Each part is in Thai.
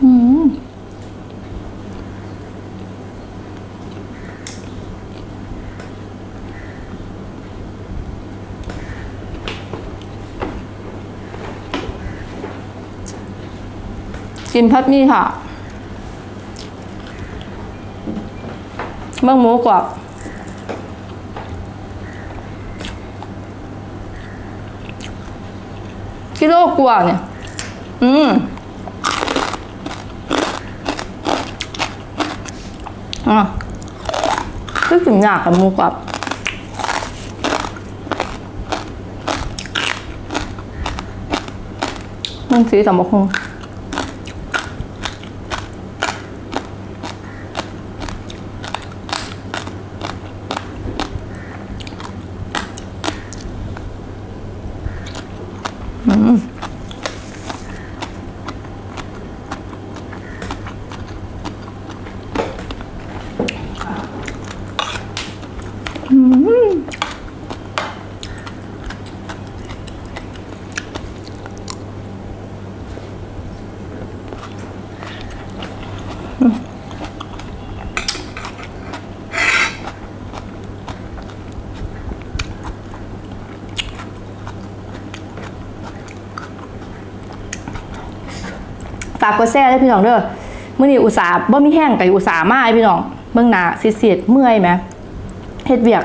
กินพัดหมี่ค่ะเมืองหมูกรอบกิโลกว่าเนี่ย อืม อะก็ถึงอยากกับหมูกรอบมันสีสมคง ฝากกดแซ่ได้พี่น้องเด้อมื้อนี้อุตส่าห์บ่มีแห้งไก่อุตส่าห์มาให้พี่น้องเบิ่งหน้าสิๆเมื่อยไหมเฮ็ดเวียก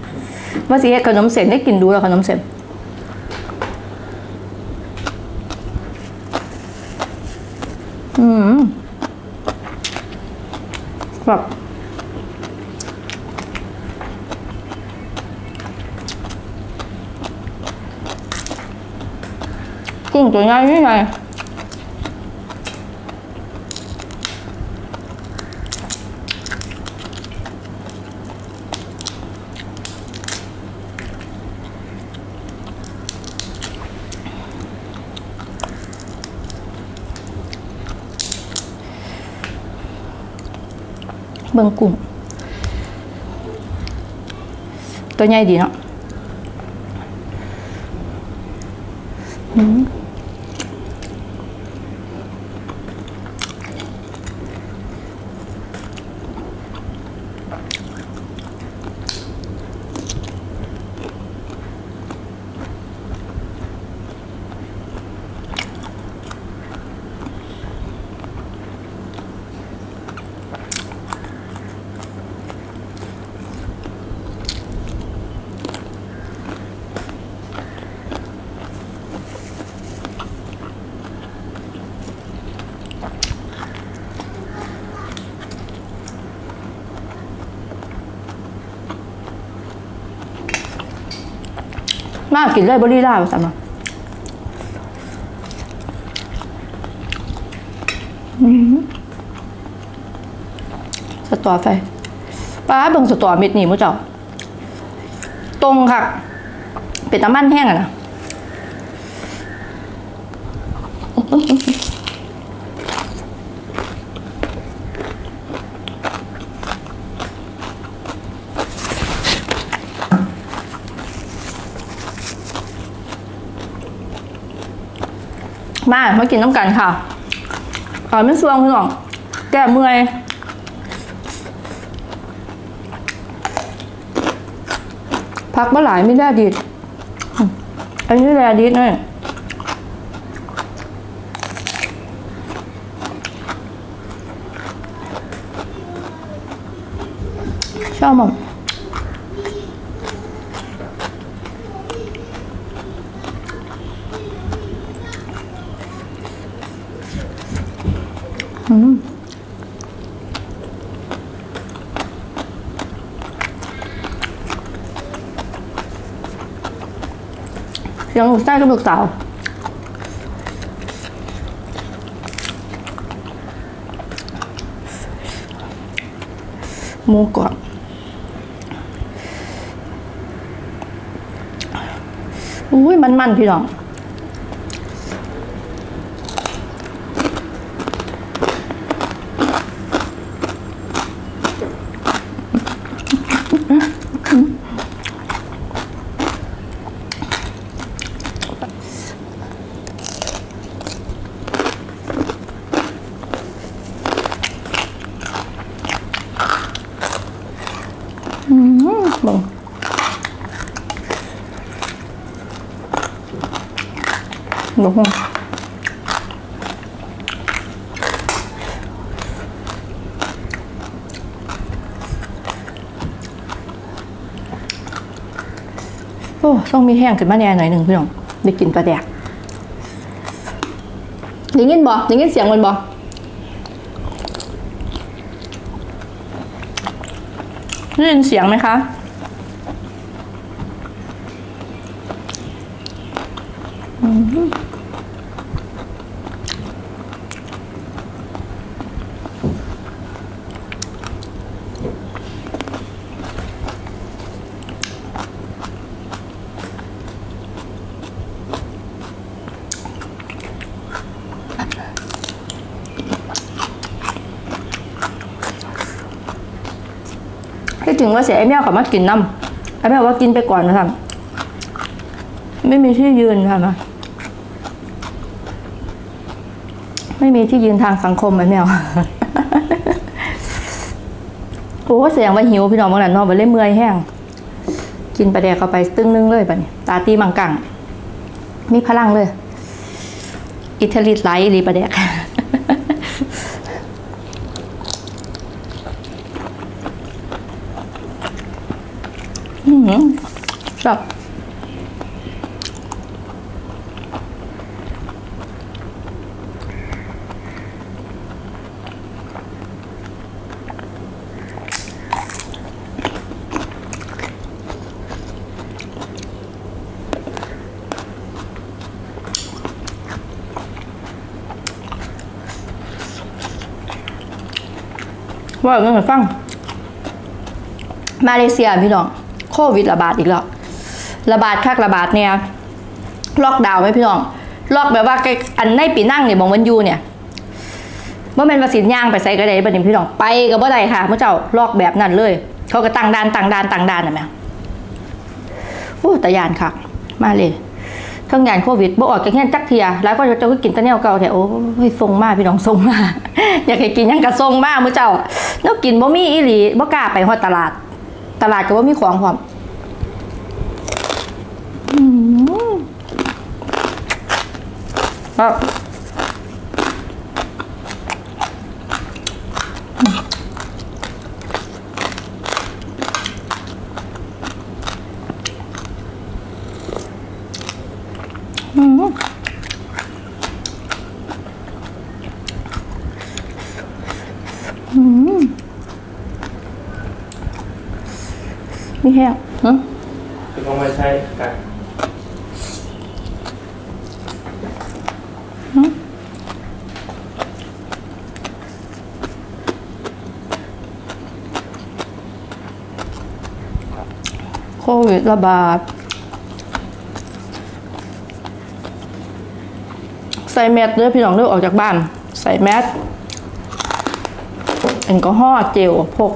นนี้อันนี้มีหุ้นใช่ไหมมีหุ้นว่าสิเฮ็ เส้นได้กินดูแล้วขนมเส้นอืมแบบกุ้งตัวใหญ่นี่ไงเบิ่งกุ้งตัวใหญ่ดีเนาะ มากินเลยบริลาไปสั่งมาอืมสตอไฟป้าเบิ่งสตอเม็ดนี่มุ้เจ้าตรงค่ะ เป็นน้ำมันแห้งอะนะ มามากินน้ำกันค่ะขอไม่ซวงพี่น้องแก้เมื่อยพักเมื่อหลายไม่ได้ดีดอันนี้แรดีดเนี่ยชอบมั้ง ยังไส้กระดูกเต่าหมูกรอบอุ้ยมันๆพี่น้อง บังโอ้ต้องมีแห้งขึ้นมาแน่หน่อยหนึ่งพี่น้องได้กินปลาแดกได้ยินบ่ได้ยินเสียงมันบ่ได้ยินเสียงไหมคะที่ จริงว่าเสียไอ้แมวเขามากินน้ำไอ้แมวว่ากินไปก่อนนะครับไม่มีที่ยืนค่ะนะไม่มีที่ยืนทางสังคมไอ้แมวโอ้เสียงว่าหิวพี่น้องบางนั้นนอนไปเล่นเมื่อยแห้งกินปลาแดกเข้าไปตึ้งนึงเลยปะเนี่ยตาตีมังกังมีพลังเลย อิตาลีไลท์รีปลาแดก อืม ชอบว่าเรื่องให้ฟัง มาเลเซียพี่น้อง โควิดระบาดอีกแล้ว ระบาดคักระบาดเนี่ยล็อกดาวน์ไหมพี่น้องล็อกแบบว่าอันในปีนั่งเนี่ยบองวันยูเนี่ยเมื่อเป็นวาสินย่างไปใส่กระไดบัดนี้พี่น้องไปกับบ่ได้ค่ะเมื่อเจ้าล็อกแบบนั้นเลย เขาก็ตั้งด่านตั้งด่านตั้งด่านนะแม่โอ้แต่ยานค่ะ มาเลยทั้งยานโควิดบ่ออกจากแค่จักเทียแล้วก็จ้าก็กินตะแนวเก่าแถวโอ้ยทรงมากพี่น้องทรงมากอยากให้กินยังกระทรงมากมื่อเจ้าแล้วกินบ่มีอีหลีบ่กล้าไปฮอดตลาด ตลาดก็ว่มีของพร้อมอืม ก็อืมอืมมีแห้งฮะ คือต้องมาใช้กัน โค วิดระบาด ใส่แมสเด้อพี่น้องเด้อออกจากบ้าน ใส่แมสแอลกอฮอล์เจลพก